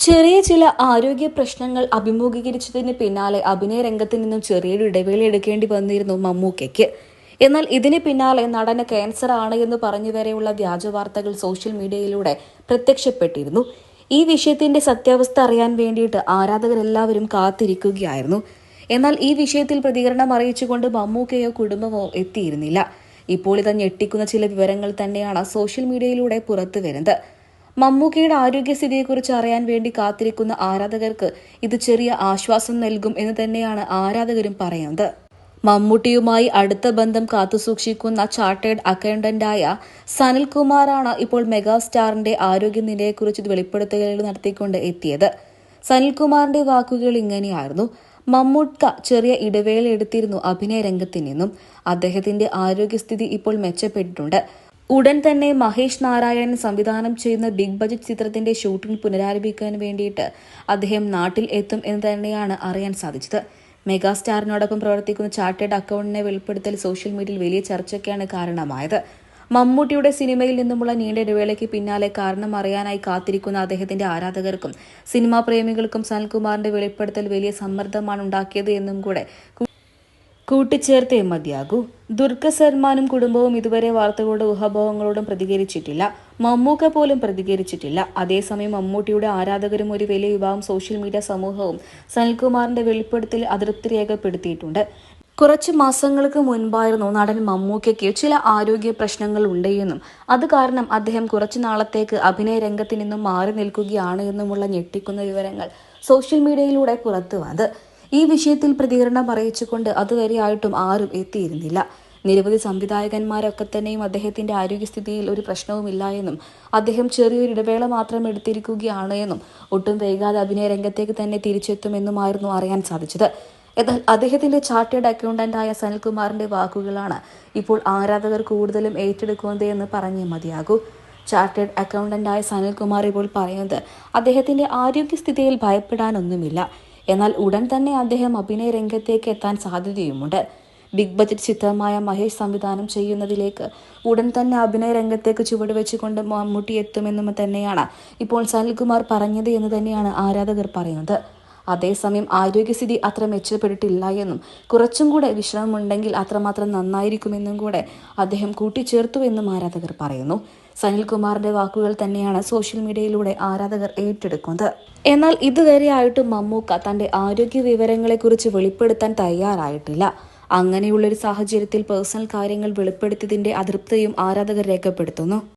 ചെറിയ ചില ആരോഗ്യ പ്രശ്നങ്ങൾ അഭിമുഖീകരിച്ചതിന് പിന്നാലെ അഭിനയ രംഗത്ത് നിന്നും ചെറിയൊരു ഇടവേള എടുക്കേണ്ടി വന്നിരുന്നു മമ്മൂക്കയ്ക്ക്. എന്നാൽ ഇതിന് പിന്നാലെ നടന് ക്യാൻസർ ആണ് എന്ന് പറഞ്ഞു വരെയുള്ള വ്യാജ വാർത്തകൾ സോഷ്യൽ മീഡിയയിലൂടെ പ്രത്യക്ഷപ്പെട്ടിരുന്നു. ഈ വിഷയത്തിന്റെ സത്യാവസ്ഥ അറിയാൻ വേണ്ടിയിട്ട് ആരാധകരെല്ലാവരും കാത്തിരിക്കുകയായിരുന്നു. എന്നാൽ ഈ വിഷയത്തിൽ പ്രതികരണം അറിയിച്ചുകൊണ്ട് മമ്മൂക്കയോ കുടുംബമോ എത്തിയിരുന്നില്ല. ഇപ്പോൾ ഇത് ഞെട്ടിക്കുന്ന ചില വിവരങ്ങൾ തന്നെയാണ് സോഷ്യൽ മീഡിയയിലൂടെ പുറത്തു വരുന്നത് മമ്മൂക്കയുടെ ആരോഗ്യസ്ഥിതിയെക്കുറിച്ച് അറിയാൻ വേണ്ടി കാത്തിരിക്കുന്ന ആരാധകർക്ക് ഇത് ചെറിയ ആശ്വാസം നൽകും എന്ന് തന്നെയാണ് ആരാധകരും പറയുന്നത്. മമ്മൂട്ടിയുമായി അടുത്ത ബന്ധം കാത്തുസൂക്ഷിക്കുന്ന ചാർട്ടേഡ് അക്കൗണ്ടന്റായ സനിൽകുമാറാണ് ഇപ്പോൾ മെഗാസ്റ്റാറിന്റെ ആരോഗ്യനിലയെക്കുറിച്ച് വെളിപ്പെടുത്തലുകൾ നടത്തിക്കൊണ്ട് എത്തിയത്. സനിൽകുമാറിന്റെ വാക്കുകൾ ഇങ്ങനെയായിരുന്നു. മമ്മൂട്ട ചെറിയ ഇടവേള എടുത്തിരുന്നു അഭിനയ രംഗത്തിൽ നിന്നും. അദ്ദേഹത്തിന്റെ ആരോഗ്യസ്ഥിതി ഇപ്പോൾ മെച്ചപ്പെട്ടിട്ടുണ്ട്. ഉടൻ തന്നെ മഹേഷ് നാരായണൻ സംവിധാനം ചെയ്യുന്ന ബിഗ് ബജറ്റ് ചിത്രത്തിന്റെ ഷൂട്ടിംഗ് പുനരാരംഭിക്കാൻ വേണ്ടിയിട്ട് അദ്ദേഹം നാട്ടിൽ എത്തും എന്ന് തന്നെയാണ് അറിയാൻ സാധിച്ചത്. മെഗാസ്റ്റാറിനോടൊപ്പം പ്രവർത്തിക്കുന്ന ചാർട്ടേഡ് അക്കൗണ്ടിനെ വെളിപ്പെടുത്തൽ സോഷ്യൽ മീഡിയയിൽ വലിയ ചർച്ചയ്ക്കാണ് കാരണമായത്. മമ്മൂട്ടിയുടെ സിനിമയിൽ നിന്നുമുള്ള നീണ്ട ഇടവേളയ്ക്ക് പിന്നാലെ കാരണം അറിയാനായി കാത്തിരിക്കുന്ന അദ്ദേഹത്തിന്റെ ആരാധകർക്കും സിനിമാ പ്രേമികൾക്കും സനൽകുമാറിന്റെ വെളിപ്പെടുത്തൽ വലിയ സമ്മർദ്ദമാണ് ഉണ്ടാക്കിയത് എന്നും കൂടെ കൂട്ടിച്ചേർത്തേ മതിയാകൂ. ദുർഗ സൽമാനും കുടുംബവും ഇതുവരെ വാർത്തകളുടെ ഊഹാഭോഹങ്ങളോടും പ്രതികരിച്ചിട്ടില്ല. മമ്മൂക്ക പോലും പ്രതികരിച്ചിട്ടില്ല. അതേസമയം മമ്മൂട്ടിയുടെ ആരാധകരും ഒരു വലിയ വിഭാഗം സോഷ്യൽ മീഡിയ സമൂഹവും സനിൽകുമാറിന്റെ വെളിപ്പെടുത്തൽ അതൃപ്തി രേഖപ്പെടുത്തിയിട്ടുണ്ട്. കുറച്ച് മാസങ്ങൾക്ക് മുൻപായിരുന്നു നടൻ മമ്മൂക്കയ്ക്ക് ചില ആരോഗ്യ പ്രശ്നങ്ങൾ ഉണ്ടെന്നും അത് കാരണം അദ്ദേഹം കുറച്ചു നാളത്തേക്ക് അഭിനയ രംഗത്ത് നിന്നും മാറി നിൽക്കുകയാണ് എന്നുമുള്ള ഞെട്ടിക്കുന്ന വിവരങ്ങൾ സോഷ്യൽ മീഡിയയിലൂടെ പുറത്തു വന്നത് ഈ വിഷയത്തിൽ പ്രതികരണം അറിയിച്ചുകൊണ്ട് അതുവരെയായിട്ടും ആരും എത്തിയിരുന്നില്ല. നിരവധി സംവിധായകന്മാരൊക്കെ തന്നെയും അദ്ദേഹത്തിന്റെ ആരോഗ്യസ്ഥിതിയിൽ ഒരു പ്രശ്നവുമില്ല എന്നും അദ്ദേഹം ചെറിയൊരു ഇടവേള മാത്രം എടുത്തിരിക്കുകയാണ് എന്നും ഒട്ടും വൈകാതെ അഭിനയ രംഗത്തേക്ക് തന്നെ തിരിച്ചെത്തുമെന്നുമായിരുന്നു അറിയാൻ സാധിച്ചത്. എന്നാൽ അദ്ദേഹത്തിന്റെ ചാർട്ടേഡ് അക്കൗണ്ടന്റായ സനിൽകുമാറിന്റെ വാക്കുകളാണ് ഇപ്പോൾ ആരാധകർ കൂടുതലും ഏറ്റെടുക്കുന്നത് എന്ന് പറഞ്ഞേ മതിയാകൂ. ചാർട്ടേഡ് അക്കൗണ്ടന്റായ സനിൽകുമാർ ഇപ്പോൾ പറയുന്നത് അദ്ദേഹത്തിന്റെ ആരോഗ്യസ്ഥിതിയിൽ ഭയപ്പെടാനൊന്നുമില്ല. എന്നാൽ ഉടൻ തന്നെ അദ്ദേഹം അഭിനയ രംഗത്തേക്ക് എത്താൻ സാധ്യതയുമുണ്ട്. ബിഗ് ബജറ്റ് ചിത്രമായ മഹേഷ് സംവിധാനം ചെയ്യുന്നതിലേക്ക് ഉടൻ തന്നെ അഭിനയ രംഗത്തേക്ക് ചുവടുവെച്ചുകൊണ്ട് മമ്മൂട്ടി എത്തുമെന്നും തന്നെയാണ് ഇപ്പോൾ സനിൽകുമാർ പറഞ്ഞത് എന്ന് തന്നെയാണ് ആരാധകർ പറയുന്നത്. അതേസമയം ആരോഗ്യസ്ഥിതി അത്ര മെച്ചപ്പെട്ടിട്ടില്ല എന്നും കുറച്ചും കൂടെ വിശ്രമമുണ്ടെങ്കിൽ അത്രമാത്രം നന്നായിരിക്കുമെന്നും കൂടെ അദ്ദേഹം കൂട്ടിച്ചേർത്തു എന്നും ആരാധകർ പറയുന്നു. സനിൽകുമാറിന്റെ വാക്കുകൾ തന്നെയാണ് സോഷ്യൽ മീഡിയയിലൂടെ ആരാധകർ ഏറ്റെടുക്കുന്നത്. എന്നാൽ ഇതുവരെ ആയിട്ടും മമ്മൂക്ക തന്റെ ആരോഗ്യ വിവരങ്ങളെക്കുറിച്ച് വെളിപ്പെടുത്താൻ തയ്യാറായിട്ടില്ല. അങ്ങനെയുള്ളൊരു സാഹചര്യത്തിൽ പേഴ്സണൽ കാര്യങ്ങൾ വെളിപ്പെടുത്തിയതിന്റെ അതൃപ്തിയും ആരാധകർ രേഖപ്പെടുത്തുന്നു.